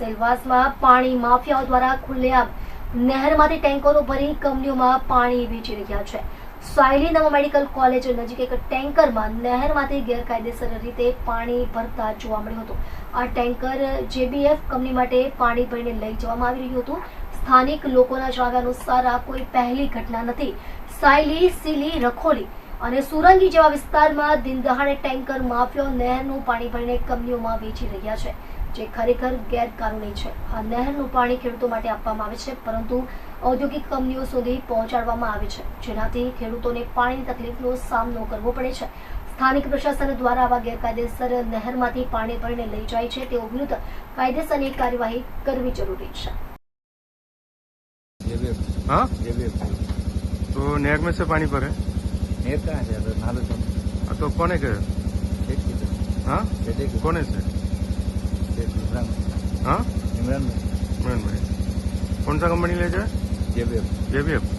સેલવાસમાં પાણી માફિયાઓ દ્વારા ખુલ્લેઆમ નહેરમાંથી ટેન્કરો ભરી કંપનીઓમાં પાણી વેચી રહ્યા છે. સાયલી નવા મેડિકલ કોલેજ નજીક એક ટેન્કરમાં નહેરમાંથી ગેરકાયદેસર રીતે પાણી ભરતા જોવા મળ્યું હતું. આ ટેન્કર જેબીએફ કંપની માટે પાણી ભરીને લઈ જવામાં આવી રહ્યું હતું. સ્થાનિક લોકોના જણાવ્યા અનુસાર આ કોઈ પહેલી ઘટના નથી. સાયલી સીલી રખોલી અને સોરંગી જેવા વિસ્તારમાં દિનદહાડે ટેન્કર, માફિયો, નહેરનું પાણી ભરીને કંપનીઓમાં વેચી રહ્યા છે, જે ખરેખર ગેરકાનૂની છે. આ નહેરનું પાણી ખેડૂતો માટે આપવામાં આવે છે, પરંતુ ઔદ્યોગિક કંપનીઓ સુધી પહોંચાડવામાં આવે છે, જેનાથી ખેડૂતોને પાણીની તકલીફનો સામનો કરવો પડે છે. સ્થાનિક પ્રશાસન દ્વારા આવા ગેરકાયદેસર નહેરમાંથી પાણી ભરીને લઈ જાય છે, તેઓ વિરુદ્ધ કાયદેસરની કાર્યવાહી કરવી જરૂરી છે. પાણી ભરે. से पानी भरे नेर कहाँ से आता नाले से हाँ, तो कौन है गए खेत की तरफ हाँ खेते के कौन है से खेत इमरान हाँ इमरान में इमरान भाई कौन सा कंपनी ले जाए जेबीएफ जेबीएफ